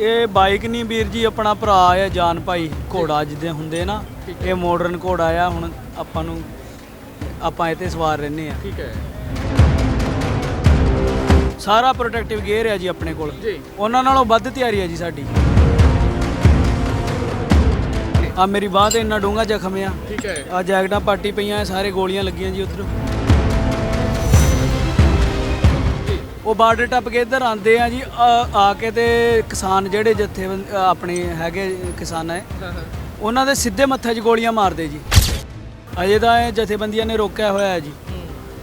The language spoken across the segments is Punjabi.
ਇਹ ਬਾਈਕ ਨਹੀਂ ਵੀਰ ਜੀ ਆਪਣਾ ਭਰਾ ਆ ਜਾਨ ਭਾਈ ਘੋੜਾ ਜਿੱਦੇ ਹੁੰਦੇ ਨਾ ਇਹ ਮਾਡਰਨ ਘੋੜਾ ਆ ਹੁਣ ਆਪਾਂ ਨੂੰ ਆਪਾਂ ਇਹ ਤੇ ਸਵਾਰ ਰਹਿੰਦੇ ਆ। ਠੀਕ ਹੈ। ਸਾਰਾ ਪ੍ਰੋਟੈਕਟਿਵ ਗੇਅਰ ਆ ਜੀ ਆਪਣੇ ਕੋਲ। ਜੀ। ਉਹਨਾਂ ਨਾਲੋਂ ਵੱਧ ਤਿਆਰੀ ਆ ਜੀ ਸਾਡੀ। ਆ ਮੇਰੀ ਬਾਹ ਤੇ ਇੰਨਾ ਡੂੰਘਾ ਜ਼ਖਮ ਆ। ਠੀਕ ਹੈ। ਆ ਜੈਕਟਾਂ ਪਾਟੀ ਪਈਆਂ ਸਾਰੇ ਗੋਲੀਆਂ ਲੱਗੀਆਂ ਜੀ ਉਧਰ। ਉਹ ਬਾਰਡਰ ਟੱਪ ਕੇ ਇੱਧਰ ਆਂਦੇ ਆ ਜੀ ਆ ਆ ਕੇ ਤੇ ਕਿਸਾਨ ਜਿਹੜੇ ਜੱਥੇ ਆਪਣੇ ਹੈਗੇ ਕਿਸਾਨ ਹਾਂ ਉਹਨਾਂ ਦੇ ਸਿੱਧੇ ਮੱਥੇ 'ਚ ਗੋਲੀਆਂ ਮਾਰਦੇ ਜੀ। ਅਜੇ ਤਾਂ ਇਹ ਜਥੇਬੰਦੀਆਂ ਨੇ ਰੋਕਿਆ ਹੋਇਆ ਹੈ। ਜੀ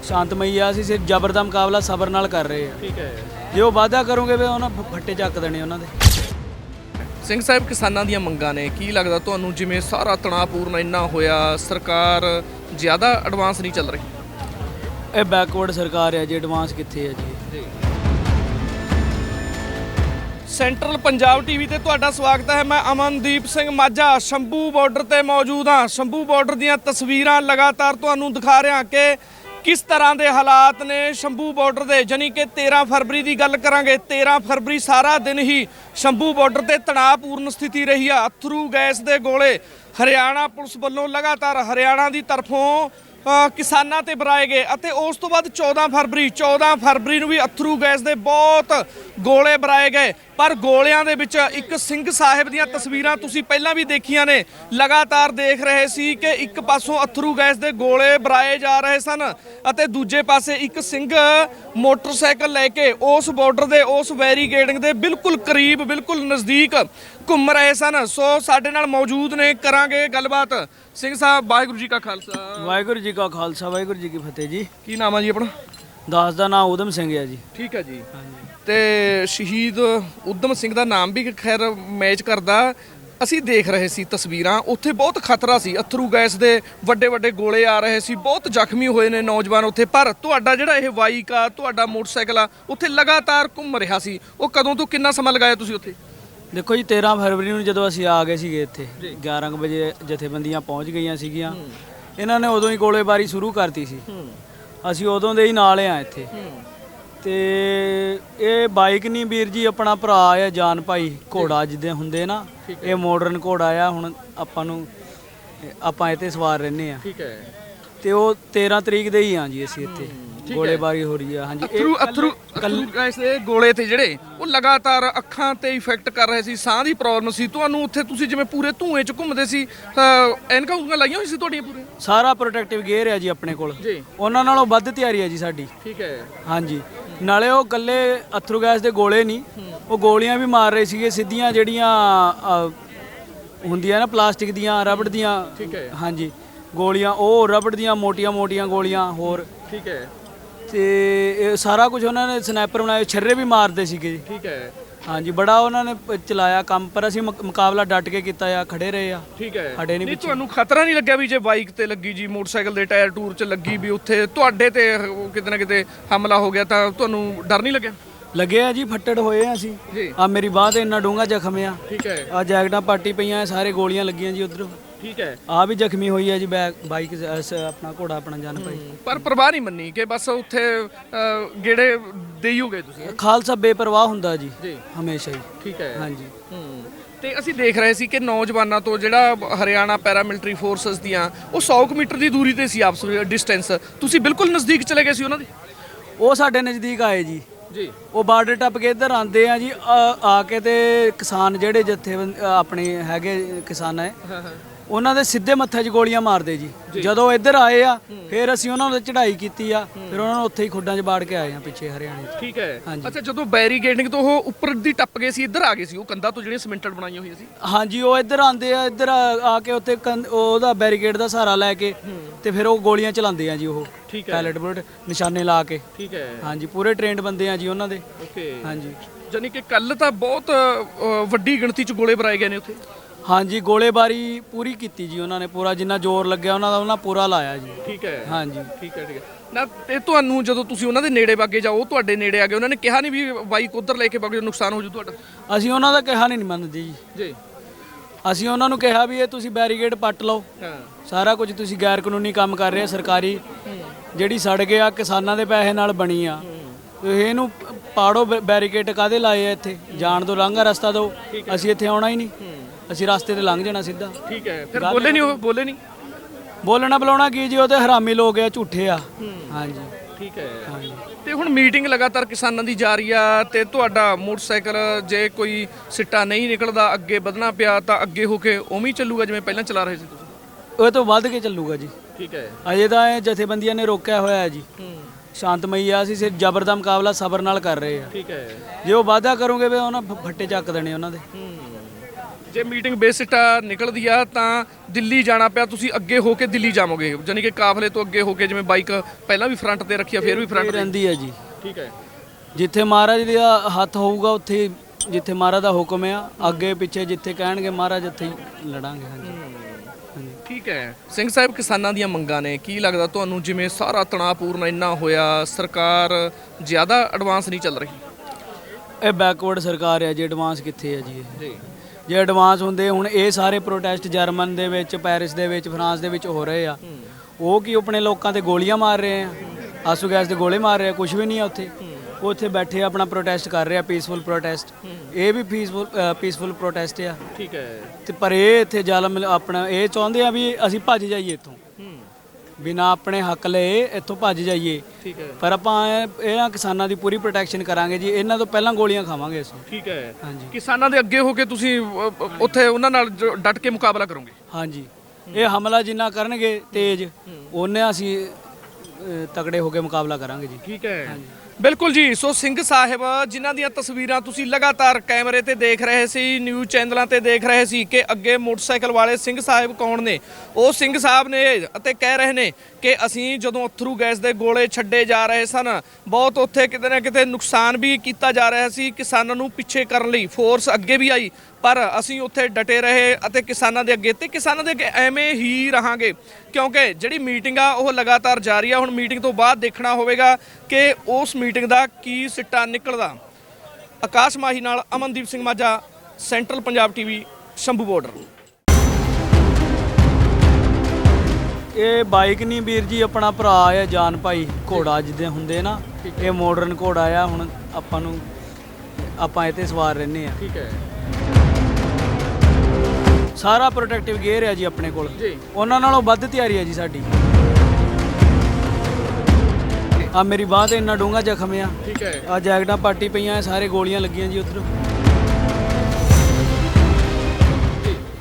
ਸ਼ਾਂਤਮਈ ਆ ਅਸੀਂ ਸਿਰਫ ਜ਼ਬਰ ਦਾ ਮੁਕਾਬਲਾ ਸਬਰ ਨਾਲ ਕਰ ਰਹੇ ਆ। ਠੀਕ ਹੈ। ਜੇ ਉਹ ਵਾਅਦਾ ਕਰੋਗੇ ਵੀ ਉਹਨਾਂ ਫ- ਫੱਟੇ ਚੱਕ ਦੇਣੇ ਉਹਨਾਂ ਦੇ। ਸਿੰਘ ਸਾਹਿਬ ਕਿਸਾਨਾਂ ਦੀਆਂ ਮੰਗਾਂ ਨੇ ਕੀ ਲੱਗਦਾ ਤੁਹਾਨੂੰ ਜਿਵੇਂ ਸਾਰਾ ਤਣਾਅਪੂਰਨ ਇੰਨਾ ਹੋਇਆ ਸਰਕਾਰ ਜ਼ਿਆਦਾ ਐਡਵਾਂਸ ਨਹੀਂ ਚੱਲ ਰਹੀ? ਇਹ ਬੈਕਵਰਡ ਸਰਕਾਰ ਹੈ ਜੀ ਐਡਵਾਂਸ ਕਿੱਥੇ ਹੈ ਜੀ? ਜੀ। ਸੈਂਟਰਲ ਪੰਜਾਬ ਟੀਵੀ ਤੇ ਤੁਹਾਡਾ ਸਵਾਗਤ ਹੈ। ਮੈਂ ਅਮਨਦੀਪ ਸਿੰਘ ਮਾਝਾ, ਸ਼ੰਭੂ ਬਾਰਡਰ ਤੇ ਮੌਜੂਦ ਹਾਂ। ਸ਼ੰਭੂ ਬਾਰਡਰ ਦੀਆਂ ਤਸਵੀਰਾਂ ਲਗਾਤਾਰ ਤੁਹਾਨੂੰ ਦਿਖਾ ਰਿਹਾ ਕਿ ਕਿਸ ਤਰ੍ਹਾਂ ਦੇ ਹਾਲਾਤ ਨੇ ਸ਼ੰਭੂ ਬਾਰਡਰ ਦੇ। ਜਾਨੀ ਕਿ 13 ਫਰਵਰੀ ਦੀ ਗੱਲ ਕਰਾਂਗੇ। 13 ਫਰਵਰੀ ਸਾਰਾ ਦਿਨ ਹੀ ਸ਼ੰਭੂ ਬਾਰਡਰ ਤੇ ਤਣਾਅਪੂਰਨ ਸਥਿਤੀ ਰਹੀ ਆ। ਅਥਰੂ ਗੈਸ ਦੇ ਗੋਲੇ ਹਰਿਆਣਾ ਪੁਲਿਸ ਵੱਲੋਂ ਲਗਾਤਾਰ ਹਰਿਆਣਾ ਦੀ ਤਰਫੋਂ ਕਿਸਾਨਾਂ ਤੇ ਬਰਾਏ ਗਏ ਅਤੇ ਉਸ ਤੋਂ ਬਾਅਦ 14 ਫਰਵਰੀ 14 ਫਰਵਰੀ ਨੂੰ ਵੀ ਅਥਰੂ ਗੈਸ ਦੇ ਬਹੁਤ ਗੋਲੇ ਬਰਾਏ ਗਏ। ਪਰ ਗੋਲਿਆਂ ਦੇ ਵਿੱਚ ਇੱਕ ਸਿੰਘ ਸਾਹਿਬ ਦੀਆਂ ਤਸਵੀਰਾਂ ਤੁਸੀਂ ਪਹਿਲਾਂ ਵੀ ਦੇਖੀਆਂ ਨੇ। ਲਗਾਤਾਰ ਦੇਖ ਰਹੇ ਸੀ ਕਿ ਇੱਕ ਪਾਸੋਂ ਅਥਰੂ ਗੈਸ ਦੇ ਗੋਲੇ ਬਰਾਏ ਜਾ ਰਹੇ ਸਨ ਅਤੇ ਦੂਜੇ ਪਾਸੇ ਇੱਕ ਸਿੰਘ ਮੋਟਰਸਾਈਕਲ ਲੈ ਕੇ ਉਸ ਬਾਰਡਰ ਦੇ, ਉਸ ਬੈਰੀਕੇਡਿੰਗ ਦੇ ਬਿਲਕੁਲ ਕਰੀਬ, ਬਿਲਕੁਲ ਨਜ਼ਦੀਕ ਘੁੰਮ ਰਹੇ ਸਨ। ਸੋ ਸਾਡੇ ਨਾਲ ਮੌਜੂਦ ਨੇ, ਕਰਾਂਗੇ ਗੱਲਬਾਤ। ਸਿੰਘ ਸਾਹਿਬ ਵਾਹਿਗੁਰੂ ਜੀ ਕਾ ਖਾਲਸਾ। ਵਾਹਿਗੁਰੂ ਜੀ ਕਾ ਖਾਲਸਾ ਵਾਹਿਗੁਰੂ ਜੀ ਕੀ ਫਤਿਹ ਜੀ। ਕੀ ਨਾਮ ਆ ਜੀ ਆਪਣਾ? ਦਾਸ ਦਾ ਨਾਮ ਉਦਮ ਸਿੰਘ ਹੈ ਜੀ। ਠੀਕ ਹੈ ਜੀ। ਤੇ ਸ਼ਹੀਦ ਉਦਮ ਸਿੰਘ ਦਾ ਨਾਮ ਵੀ ਖੈਰ ਮੈਚ ਕਰਦਾ। ਅਸੀਂ ਦੇਖ ਰਹੇ ਸੀ ਤਸਵੀਰਾਂ ਉੱਥੇ ਬਹੁਤ ਖਤਰਾ ਸੀ। ਅਥਰੂ ਗੈਸ ਦੇ ਵੱਡੇ ਵੱਡੇ ਗੋਲੇ ਆ ਰਹੇ ਸੀ। ਬਹੁਤ ਜ਼ਖਮੀ ਹੋਏ ਨੇ ਨੌਜਵਾਨ ਉੱਥੇ। ਪਰ ਤੁਹਾਡਾ ਜਿਹੜਾ ਇਹ ਬਾਈਕ ਆ ਤੁਹਾਡਾ ਮੋਟਰਸਾਈਕਲ ਆ ਉੱਥੇ ਲਗਾਤਾਰ ਘੁੰਮ ਰਿਹਾ ਸੀ। ਉਹ ਕਦੋਂ ਤੋਂ ਕਿੰਨਾ ਸਮਾਂ ਲਗਾਇਆ ਤੁਸੀਂ ਉੱਥੇ? ਦੇਖੋ ਜੀ 13 ਫਰਵਰੀ ਨੂੰ ਜਦੋਂ ਅਸੀਂ ਆ ਗਏ ਸੀਗੇ ਇੱਥੇ 11 ਕੁ ਵਜੇ ਜਥੇਬੰਦੀਆਂ ਪਹੁੰਚ ਗਈਆਂ ਸੀਗੀਆਂ। ਇਹਨਾਂ ਨੇ ਉਦੋਂ ਹੀ ਗੋਲੇਬਾਰੀ ਸ਼ੁਰੂ ਕਰਤੀ ਸੀ। ਅਸੀਂ ਉਦੋਂ ਦੇ ਹੀ ਨਾਲ ਆ ਇੱਥੇ। ਤੇ ਇਹ ਬਾਈਕ ਨਹੀਂ ਵੀਰ ਜੀ ਆਪਣਾ ਭਰਾ ਆ ਜਾਨ ਭਾਈ ਘੋੜਾ ਜਿੱਦੇ ਹੁੰਦੇ ਨਾ ਇਹ ਮਾਡਰਨ ਘੋੜਾ ਆ ਹੁਣ ਆਪਾਂ ਨੂੰ ਆਪਾਂ ਤੇ ਸਵਾਰ ਰਹਿੰਦੇ ਆ। ਠੀਕ ਹੈ। ਤੇ ਉਹ 13 ਤਰੀਕ ਦੇ ਹੀ ਆ ਜੀ ਅਸੀਂ ਇੱਥੇ। ਗੋਲੇਬਾਰੀ ਹੋ ਰਹੀ ਆ ਹਾਂਜੀ ਇਹ ਅਥਰੂ ਅਥਰੂ ਗੈਸ ਦੇ ਗੋਲੇ ਤੇ ਜਿਹੜੇ ਉਹ ਲਗਾਤਾਰ ਅੱਖਾਂ ਤੇ ਇਫੈਕਟ ਕਰ ਰਹੇ ਸੀ ਸਾਹ ਦੀ ਪ੍ਰੋਬਲਮ ਸੀ। ਤੁਹਾਨੂੰ ਉੱਥੇ ਤੁਸੀਂ ਜਿਵੇਂ ਪੂਰੇ ਧੂਏ 'ਚ ਘੁੰਮਦੇ ਸੀ ਤਾਂ ਐਨਕਾਂ ਉਂਗਲਾਂ ਲਾਈਆਂ ਹੋਈ ਸੀ ਤੁਹਾਡੀਆਂ ਪੂਰੇ ਸਾਰਾ ਪ੍ਰੋਟੈਕਟਿਵ ਗੇਅਰ ਹੈ ਜੀ ਆਪਣੇ ਕੋਲ। ਜੀ। ਉਹਨਾਂ ਨਾਲੋਂ ਵੱਧ ਤਿਆਰੀ ਹੈ ਜੀ ਸਾਡੀ। ਠੀਕ ਹੈ। ਹਾਂਜੀ। ਨਾਲੇ ਉਹ ਗੱਲੇ ਅਥਰੂ ਗੈਸ ਦੇ ਗੋਲੇ ਨਹੀਂ ਉਹ ਗੋਲੀਆਂ ਵੀ ਮਾਰ ਰਹੇ ਸੀਗੇ ਸਿੱਧੀਆਂ ਜਿਹੜੀਆਂ ਹੁੰਦੀਆਂ ਨਾ ਪਲਾਸਟਿਕ ਦੀਆਂ ਰਬੜ ਦੀਆਂ। ਠੀਕ ਹੈ। ਹਾਂਜੀ। ਗੋਲੀਆਂ ਉਹ ਰਬੜ ਦੀਆਂ ਮੋਟੀਆਂ-ਮੋਟੀਆਂ ਗੋਲੀਆਂ ਹੋਰ। ਠੀਕ ਹੈ। ਤੇ ਇਹ ਸਾਰਾ ਕੁਝ ਉਹਨਾਂ ਨੇ ਸਨੈਪਰ ਬਣਾਏ ਛਰਰੇ ਵੀ ਮਾਰਦੇ ਸੀਗੇ ਜੀ। ਠੀਕ ਹੈ। ਹਾਂਜੀ ਬੜਾ ਉਹਨਾਂ ਨੇ ਪ- ਚਲਾਇਆ ਕੰਮ ਪਰ ਅਸੀਂ ਮੁਕ- ਮੁਕਾਬਲਾ ਡਟ ਕੇ ਕੀਤਾ ਆ ਖੜੇ ਰਹੇ ਆ। ਠੀਕ ਹੈ। ਸਾਡੇ ਨਹੀਂ ਨਹੀਂ ਤੁਹਾਨੂੰ ਖਤਰਾ ਨਹੀਂ ਲੱਗਿਆ ਵੀ ਜੇ ਬਾਈਕ ਤੇ ਲੱਗੀ ਜੀ ਮੋਟਰਸਾਈਕਲ ਦੇ ਟਾਇਰ ਟੂਰ 'ਚ ਲੱਗੀ ਵੀ ਉੱਥੇ ਤੁਹਾਡੇ ਤੇ ਉਹ ਕਿਤੇ ਨਾ ਕਿਤੇ ਹਮਲਾ ਹੋ ਗਿਆ ਤਾਂ ਤੁਹਾਨੂੰ ਡਰ ਨਹੀਂ ਲੱਗਿਆ? ਲੱਗੇ ਆ ਜੀ ਫੱਟੜ ਹੋਏ ਆ ਅਸੀਂ। ਜੀ। ਆ ਮੇਰੀ ਬਾਹ ਤੇ ਇੰਨਾ ਡੂੰਘਾ ਜ਼ਖਮ ਆ। ਠੀਕ ਹੈ। ਆ ਜੈਕਟਾਂ ਪਾਟੀ ਪਈਆਂ ਸਾਰੇ ਗੋਲੀਆਂ ਲੱਗੀਆਂ ਜੀ ਉਧਰ। ਠੀਕ ਹੈ। ਆ ਵੀ ਜ਼ਖਮੀ ਹੋਈ ਹੈ ਜੀ ਬੈਕ ਬਾਈਕ ਸ- ਆਪਣਾ ਘੋੜਾ ਆਪਣਾ ਜਾਨ ਭਾਈ ਪਰ ਪਰਵਾਹ ਨਹੀਂ ਮੰਨੀ ਕਿ ਬਸ ਉੱਥੇ ਅ, ਗੇੜੇ ਦੇਈ ਹੋ ਗਏ ਤੁਸੀਂ। ਖਾਲਸਾ ਬੇਪਰਵਾਹ ਹੁੰਦਾ ਜੀ ਜੀ। ਹਮੇਸ਼ਾ ਹੀ। ਠੀਕ ਹੈ। ਹਾਂਜੀ। ਹੂੰ। ਤੇ ਅਸੀਂ ਦੇਖ ਰਹੇ ਸੀ ਕਿ ਨੌਜਵਾਨਾਂ ਤੋਂ ਜਿਹੜਾ ਹਰਿਆਣਾ ਪੈਰਾਮਿਲਟਰੀ ਫੋਰਸਸ ਦੀਆਂ ਉਹ 100 ਕੁ ਮੀਟਰ ਦੀ ਦੂਰੀ ਤੇ ਸੀ ਆਪਸ ਵਿੱਚ ਡਿਸਟੈਂਸ। ਤੁਸੀਂ ਬਿਲਕੁਲ ਨਜ਼ਦੀਕ ਚਲੇ ਗਏ ਸੀ ਉਹਨਾਂ ਦੇ? ਉਹ ਸਾਡੇ ਨਜ਼ਦੀਕ ਆਏ ਜੀ। ਜੀ। ਉਹ ਬਾਰਡਰ ਟੱਪ ਕੇ ਇੱਧਰ ਆਂਦੇ ਆ ਜੀ ਆ ਆ ਕੇ ਤੇ ਕਿਸਾਨ ਜਿਹੜੇ ਜੱਥੇ ਆਪਣੇ ਹੈਗੇ ਕਿਸਾਨ ਹਾਂ। ਉਹਨਾਂ ਦੇ ਸਿੱਧੇ ਮੱਥੇ 'ਚ ਗੋਲੀਆਂ ਮਾਰਦੇ ਜੀ। ਜਦੋਂ ਇੱਧਰ ਆਏ ਆ ਫਿਰ ਅਸੀਂ ਉਹਨਾਂ ਨੂੰ ਚੜ੍ਹਾਈ ਕੀਤੀ ਆ ਫਿਰ ਉਹਨਾਂ ਨੂੰ ਉੱਥੇ ਹੀ ਖੁੱਡਾਂ 'ਚ ਬਾੜ ਕੇ ਆਏ ਆ ਪਿੱਛੇ ਹਰਿਆਣੇ 'ਚ। ਠੀਕ ਹੈ। ਹਾਂਜੀ। ਅੱਛਾ ਜਦੋਂ ਬੈਰੀਗੇਡਿੰਗ ਤੋਂ ਉਹ ਉੱਪਰ ਦੀ ਟੱਪ ਗਏ ਸੀ ਇੱਧਰ ਆ ਗਏ ਸੀ ਉਹ ਕੰਧਾਂ ਤੋਂ ਜਿਹੜੀਆਂ ਸਿਮੈਂਟਡ ਬਣਾਈਆਂ ਹੋਈਆਂ ਸੀ? ਹਾਂਜੀ ਉਹ ਇੱਧਰ ਆਂਦੇ ਆ ਇੱਧਰ ਆ ਆ ਕੇ ਉੱਥੇ ਕੰਧ- ਉਹਦਾ ਬੈਰੀਕੇਡ ਦਾ ਸਹਾਰਾ ਲੈ ਕੇ ਤੇ ਫਿਰ ਉਹ ਗੋਲੀਆਂ ਚਲਾਉਂਦੇ ਆ ਜੀ ਉਹ ਠੀਕ ਪੈਲਟ ਬੁਲਟ ਨਿਸ਼ਾਨੇ ਲਾ ਕੇ। ਠੀਕ ਹੈ। ਹਾਂਜੀ ਪੂਰੇ ਟ੍ਰੇਨਡ ਬੰਦੇ ਆ ਜੀ ਉਹਨਾਂ ਦੇ। ਓਕੇ। ਹਾਂਜੀ। ਜਾਨੀ ਕਿ ਕੱਲ ਤਾਂ ਬਹੁਤ ਅ, ਵੱਡੀ ਗਿਣਤੀ ਚ ਗੋਲੇ ਬਰਾਏ ਗਏ ਨੇ ਉੱਥੇ। ਹਾਂਜੀ ਗੋਲੇਬਾਰੀ ਪੂਰੀ ਕੀਤੀ ਜੀ ਉਹਨਾਂ ਨੇ ਪੂਰਾ ਜਿੰਨਾ ਜ਼ੋਰ ਲੱਗਿਆ ਉਹਨਾਂ ਦਾ ਉਹਨਾਂ ਪੂਰਾ ਲਾਇਆ ਜੀ। ਠੀਕ ਹੈ। ਹਾਂਜੀ। ਠੀਕ ਹੈ ਠੀਕ ਹੈ। ਨਾ ਤੇ ਤੁਹਾਨੂੰ ਜਦੋਂ ਤੁਸੀਂ ਉਹਨਾਂ ਦੇ ਨੇੜੇ ਵਾਗੇ ਜਾਓ ਉਹ ਤੁਹਾਡੇ ਨੇੜੇ ਆ ਗਏ ਉਹਨਾਂ ਨੇ ਕਿਹਾ ਨਹੀਂ ਵੀ ਬਾਈਕ ਉਧਰ ਲੈ ਕੇ ਵਗੇ ਨੁਕਸਾਨ ਹੋ ਜੂ ਤੁਹਾਡਾ? ਅਸੀਂ ਉਹਨਾਂ ਦਾ ਕਿਹਾ ਨਹੀਂ ਮੰਨਦੇ ਜੀ। ਜੀ। ਅਸੀਂ ਉਹਨਾਂ ਨੂੰ ਕਿਹਾ ਵੀ ਇਹ ਤੁਸੀਂ ਬੈਰੀਕੇਡ ਪੱਟ ਲਓ। ਹਾਂ। ਸਾਰਾ ਕੁਝ ਤੁਸੀਂ ਗੈਰ ਕਾਨੂੰਨੀ ਕੰਮ ਕਰ ਰਹੇ ਆ ਸਰਕਾਰੀ। ਜਿਹੜੀ ਸੜ ਗਿਆ ਕਿਸਾਨਾਂ ਦੇ ਪੈਸੇ ਨਾਲ ਬਣੀ ਆ। ਤੇ ਇਹਨੂੰ ਪਾੜੋ ਬੈਰੀਕੇਡ ਕਾਦੇ ਲਾਏ ਆ ਇੱਥੇ? ਜਾਣ ਤੋਂ ਲੰਘਾ ਰਸਤਾ ਦਿਓ ਅਸੀਂ ਇੱਥੇ ਆਉਣਾ ਹੀ ਨਹੀਂ। ਅਸੀਂ ਰਸਤੇ ਤੇ ਲੰਘ ਜਾਣਾ ਸਿੱਧਾ। ਠੀਕ ਹੈ। ਫਿਰ ਬੋਲੇ ਨਹੀਂ ਉਹ ਬੋਲੇ ਨਹੀਂ? ਬੋਲਣਾ ਬੁਲਾਉਣਾ ਕੀ ਜੀ? ਉਹ ਤੇ ਹਰਾਮੀ ਲੋਕ ਆ ਝੂਠੇ ਆ। ਹਾਂਜੀ। ਠੀਕ ਹੈ। ਹਾਂਜੀ। ਤੇ ਹੁਣ ਮੀਟਿੰਗ ਲਗਾਤਾਰ ਕਿਸਾਨਾਂ ਦੀ ਜਾਰੀ ਆ ਤੇ ਤੁਹਾਡਾ ਮੋਟਰਸਾਈਕਲ ਜੇ ਕੋਈ ਸਿੱਟਾ ਨਹੀਂ ਨਿਕਲਦਾ ਅੱਗੇ ਵਧਣਾ ਪਿਆ ਤਾਂ ਅੱਗੇ ਹੋ ਕੇ ਉਵੇਂ ਹੀ ਚੱਲੂਗਾ ਜਿਵੇਂ ਪਹਿਲਾਂ ਚਲਾ ਰਹੇ ਸੀ ਤੁਸੀਂ? ਉਹ ਤੋਂ ਵੱਧ ਕੇ ਚੱਲੂਗਾ ਜੀ। ਠੀਕ ਹੈ। ਅਜੇ ਤਾਂ ਇਹ ਜਥੇਬੰਦੀਆਂ ਨੇ ਰੋਕਿਆ ਹੋਇਆ ਹੈ ਜੀ। ਸ਼ਾਂਤਮਈ ਆ ਅਸੀਂ ਸਿਰ ਜ਼ਬਰ ਦਾ ਮੁਕਾਬਲਾ ਸਬਰ ਨਾਲ ਕਰ ਰਹੇ ਆ। ਠੀਕ ਹੈ। ਜੇ ਉਹ ਵਾਅਦਾ ਕਰੋਗੇ ਵੀ ਉਹਨਾਂ ਫੱਟੇ ਚੱਕ ਦੇਣੇ ਉਹਨਾਂ ਦੇ। ਜੇ ਮੀਟਿੰਗ ਬੇਸਿੱਟਾ ਨਿਕਲਦੀ ਆ ਤਾਂ ਦਿੱਲੀ ਜਾਣਾ ਪਿਆ ਤੁਸੀਂ ਅੱਗੇ ਹੋ ਕੇ ਦਿੱਲੀ ਜਾਵੋਗੇ। ਯਾਨੀ ਕਿ ਕਾਫਲੇ ਤੋਂ ਅੱਗੇ ਹੋ ਕੇ ਜਿਵੇਂ ਬਾਈਕ ਪਹਿਲਾਂ ਵੀ ਫਰੰਟ ਤੇ ਰੱਖੀ ਆ ਫਿਰ ਵੀ ਫਰੰਟ ਤੇ। ਰਹਿੰਦੀ ਹੈ ਜੀ। ਠੀਕ ਹੈ। ਜਿੱਥੇ ਮਹਾਰਾਜ ਦਾ ਹੱਥ ਹੋਊਗਾ ਉੱਥੇ ਜਿੱਥੇ ਮਹਾਰਾਜ ਦਾ ਹੁਕਮ ਆ ਅੱਗੇ ਪਿੱਛੇ ਜਿੱਥੇ ਕਹਿਣਗੇ ਮਹਾਰਾਜ ਉੱਥੇ ਹੀ ਲੜਾਂਗੇ ਹਾਂਜੀ। ਠੀਕ ਹੈ। ਸਿੰਘ ਸਾਹਿਬ ਕਿਸਾਨਾਂ ਦੀਆਂ ਮੰਗਾਂ ਨੇ ਕੀ ਲੱਗਦਾ ਤੁਹਾਨੂੰ? ਜਿਵੇਂ ਸਾਰਾ ਤਣਾਅਪੂਰਨ ਇੰਨਾ ਹੋਇਆ ਸਰਕਾਰ ਜ਼ਿਆਦਾ ਐਡਵਾਂਸ ਨਹੀਂ ਚੱਲ ਰਹੀ? ਇਹ ਬੈਕਵਰਡ ਸਰਕਾਰ ਹੈ ਜੀ ਐਡਵਾਂਸ ਕਿੱਥੇ ਹੈ ਜੀ ਇਹ? ਜੀ। ਜੇ ਐਡਵਾਂਸ ਹੁੰਦੇ ਹੁਣ ਇਹ ਸਾਰੇ ਪ੍ਰੋਟੈਸਟ ਜਰਮਨ ਦੇ ਵਿੱਚ ਪੈਰਿਸ ਦੇ ਵਿੱਚ ਫਰਾਂਸ ਦੇ ਵਿੱਚ ਹੋ ਰਹੇ ਆ। ਉਹ ਕੀ ਆਪਣੇ ਲੋਕਾਂ ਤੇ ਗੋਲੀਆਂ ਮਾਰ ਰਹੇ ਆ? ਆਸੂ ਗੈਸ ਦੇ ਗੋਲੇ ਮਾਰ ਰਹੇ ਆ? ਕੁਝ ਵੀ ਨਹੀਂ ਆ ਉੱਥੇ। ਉਹ ਉੱਥੇ ਬੈਠੇ ਆਪਣਾ ਪ੍ਰੋਟੈਸਟ ਕਰ ਰਹੇ ਪੀਸਫੁਲ ਪ੍ਰੋਟੈਸਟ ਇਹ ਵੀ ਪੀਸਫੁਲ ਪੀਸਫੁਲ ਪ੍ਰੋਟੈਸਟ ਆ। ਠੀਕ ਹੈ। ਤੇ ਪਰ ਇਹ ਇੱਥੇ ਜ਼ਾਲਮ ਆਪਣਾ ਇਹ ਚਾਹੁੰਦੇ ਆ ਵੀ ਅਸੀਂ ਭੱਜ ਜਾਈਏ ਇੱਥੋਂ। ਬਿਨਾ ਆਪਣੇ ਹੱਕ ਲਏ ਇੱਥੋਂ ਭੱਜ ਜਾਈਏ। ਠੀਕ ਹੈ। ਪਰ ਆਪਾਂ ਇਹ- ਇਹਨਾਂ ਕਿਸਾਨਾਂ ਦੀ ਪੂਰੀ ਪ੍ਰੋਟੈਕਸ਼ਨ ਕਰਾਂਗੇ ਜੀ। ਇਹਨਾਂ ਤੋਂ ਪਹਿਲਾਂ ਗੋਲੀਆਂ ਖਾਵਾਂਗੇ ਅਸੀਂ। ਠੀਕ ਹੈ। ਹਾਂਜੀ। ਕਿਸਾਨਾਂ ਦੇ ਅੱਗੇ ਹੋ ਕੇ ਤੁਸੀਂ ਉੱਥੇ ਉਹਨਾਂ ਨਾਲ ਡਟ ਕੇ ਮੁਕਾਬਲਾ ਕਰੋਗੇ? ਹਾਂਜੀ। ਇਹ ਹਮਲਾ ਜਿੰਨਾ ਕਰਨਗੇ ਤੇਜ਼ ਉਹਨੇ ਅਸੀਂ ਤਕੜੇ ਹੋ ਕੇ ਮੁਕਾਬਲਾ ਕਰਾਂਗੇ ਜੀ। ਠੀਕ ਹੈ। ਬਿਲਕੁਲ ਜੀ, ਸੋ ਸਿੰਘ ਸਾਹਿਬ, ਜਿਨ੍ਹਾਂ ਦੀਆਂ ਤਸਵੀਰਾਂ ਤੁਸੀਂ ਲਗਾਤਾਰ ਕੈਮਰੇ ਤੇ ਦੇਖ ਰਹੇ ਸੀ, ਨਿਊਜ਼ ਚੈਨਲਾਂ ਤੇ ਦੇਖ ਰਹੇ ਸੀ ਕਿ ਅੱਗੇ ਮੋਟਰਸਾਈਕਲ ਵਾਲੇ ਸਿੰਘ ਸਾਹਿਬ ਕੌਣ ਨੇ? ਉਹ ਸਿੰਘ ਸਾਹਿਬ ਨੇ ਅਤੇ ਕਹਿ ਰਹੇ ਨੇ ਕਿ ਅਸੀਂ ਜਦੋਂ ਅਥਰੂ ਗੈਸ ਦੇ ਗੋਲੇ ਛੱਡੇ ਜਾ ਰਹੇ ਸਨ, ਬਹੁਤ ਉੱਥੇ ਕਿਤੇ ਨਾ ਕਿਤੇ ਨੁਕਸਾਨ ਵੀ ਕੀਤਾ ਜਾ ਰਿਹਾ ਸੀ ਕਿਸਾਨਾਂ ਨੂੰ ਪਿੱਛੇ ਕਰਨ ਲਈ ਫੋਰਸ ਅੱਗੇ ਵੀ ਆਈ। ਪਰ ਅਸੀਂ ਉੱਥੇ ਡਟੇ ਰਹੇ ਅਤੇ ਕਿਸਾਨਾਂ ਦੇ ਅੱਗੇ ਤੇ ਕਿਸਾਨਾਂ ਦੇ ਅੱਗੇ ਐਵੇਂ ਹੀ ਰਹਾਂਗੇ। ਕਿਉਂਕਿ ਜਿਹੜੀ ਮੀਟਿੰਗ ਆ ਉਹ ਲਗਾਤਾਰ ਜਾਰੀ ਆ। ਹੁਣ ਮੀਟਿੰਗ ਤੋਂ ਬਾਅਦ ਦੇਖਣਾ ਹੋਵੇਗਾ ਕਿ ਉਸ ਮੀਟਿੰਗ ਦਾ ਕੀ ਸਿੱਟਾ ਨਿਕਲਦਾ। ਆਕਾਸ਼ ਮਾਹੀ ਨਾਲ Amandeep Singh Majha central Punjab TV Shambhu border. ਇਹ ਬਾਈਕ ਨਹੀਂ ਵੀਰ ਜੀ ਆਪਣਾ ਭਰਾ ਆ ਜਾਨ ਭਾਈ ਘੋੜਾ ਜਿੱਦੇ ਹੁੰਦੇ ਨਾ ਇਹ ਮਾਡਰਨ ਘੋੜਾ ਆ। ਹੁਣ ਆਪਾਂ ਨੂੰ ਆਪਾਂ ਇਹ ਤੇ ਸਵਾਰ ਰਹਿੰਦੇ ਆ। ਠੀਕ ਹੈ। ਸਾਰਾ ਪ੍ਰੋਟੈਕਟਿਵ ਗੇਅਰ ਹੈ ਜੀ ਆਪਣੇ ਕੋਲ। ਜੀ। ਉਹਨਾਂ ਨਾਲੋਂ ਵੱਧ ਤਿਆਰੀ ਹੈ ਜੀ ਸਾਡੀ। ਆ ਮੇਰੀ ਬਾਹ ਤੇ ਇੰਨਾ ਡੂੰਘਾ ਜ਼ਖਮ ਆ। ਠੀਕ ਹੈ। ਆ ਜੈਕਟਾਂ ਪਾਟੀ ਪਈਆਂ ਸਾਰੇ ਗੋਲੀਆਂ ਲੱਗੀਆਂ ਜੀ ਉਧਰ।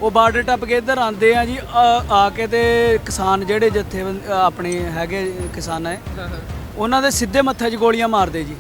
ਉਹ ਬਾਰਡਰ ਟੱਪ ਕੇ ਇੱਧਰ ਆਂਦੇ ਆ ਜੀ ਆ ਆ ਕੇ ਤੇ ਕਿਸਾਨ ਜਿਹੜੇ ਜੱਥੇ ਆਪਣੇ ਹੈਗੇ ਕਿਸਾਨ ਹੈ। ਉਹਨਾਂ ਦੇ ਸਿੱਧੇ ਮੱਥੇ 'ਚ ਗੋਲੀਆਂ ਮਾਰਦੇ ਜੀ।